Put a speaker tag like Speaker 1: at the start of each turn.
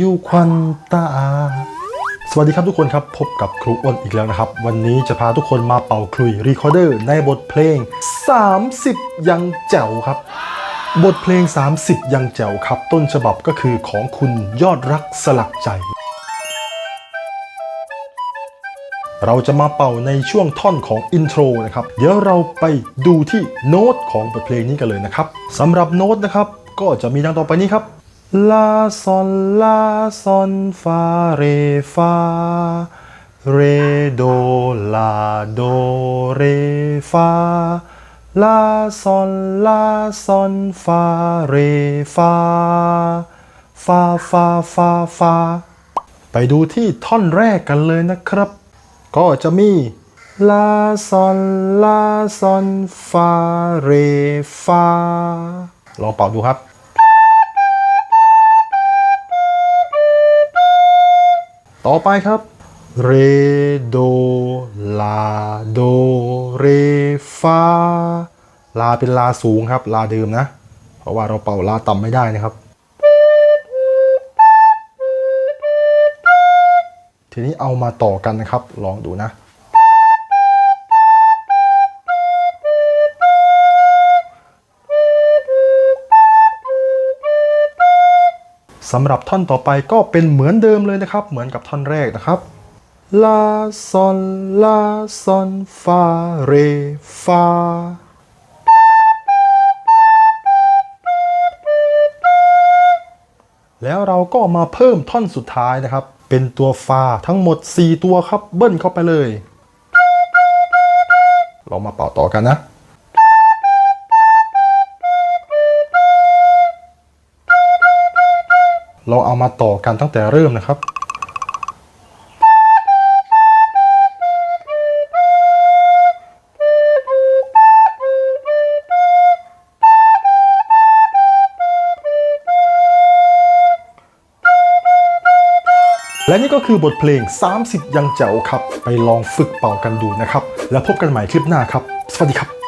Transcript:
Speaker 1: ยุควันตา สวัสดีครับทุกคนครับ พบกับครูอ้นอีกแล้วนะครับ วันนี้จะพาทุกคนมาเป่าคลุยรีคอร์เดอร์ในบทเพลง 30 ยังแจ๋วครับ บทเพลง 30 ยังแจ๋วครับ ต้นฉบับก็คือของคุณยอดรักสลักใจ เราจะมาเป่าในช่วงท่อนของอินโทรนะครับ เดี๋ยวเราไปดูที่โน้ตของบทเพลงนี้กันเลยนะครับสำหรับโน้ตนะครับก็จะมีดังต่อไปนี้ครับ ลาซอนลาซอนฟาเรฟาเรโดลาโดเรฟาลาซอนลาซอนฟาเรฟาฟาฟาฟาฟาไปดูที่ท่อนแรกกันเลยนะครับ ก็จะมีลาซอนลาซอนฟาเรฟาลองเป่าดูครับ ต่อไปครับเรโดลาโดเรฟาลาเป็นลาสูงครับ ลาเดิมนะ เพราะว่าเราเป่าลาต่ำไม่ได้นะครับ ทีนี้เอามาต่อกันนะครับ ลองดูนะ สำหรับท่อนต่อไปก็เป็นเหมือนเดิมเลยนะครับ เหมือนกับท่อนแรกนะครับลาซอนลาซอนฟาเรฟาแล้วเราก็มาเพิ่มท่อนสุดท้ายนะครับ เป็นตัวฟาทั้งหมด 4 ตัวครับเบิ้ลเข้าไปเลยเรามาเป่าต่อกันนะ เราเอามาต่อกันตั้งแต่เริ่มนะครับ และนี่ก็คือบทเพลง 30 ยังแจ๋วครับ ไปลองฝึกเป่ากันดูนะครับ แล้วพบกันใหม่คลิปหน้าครับ สวัสดีครับ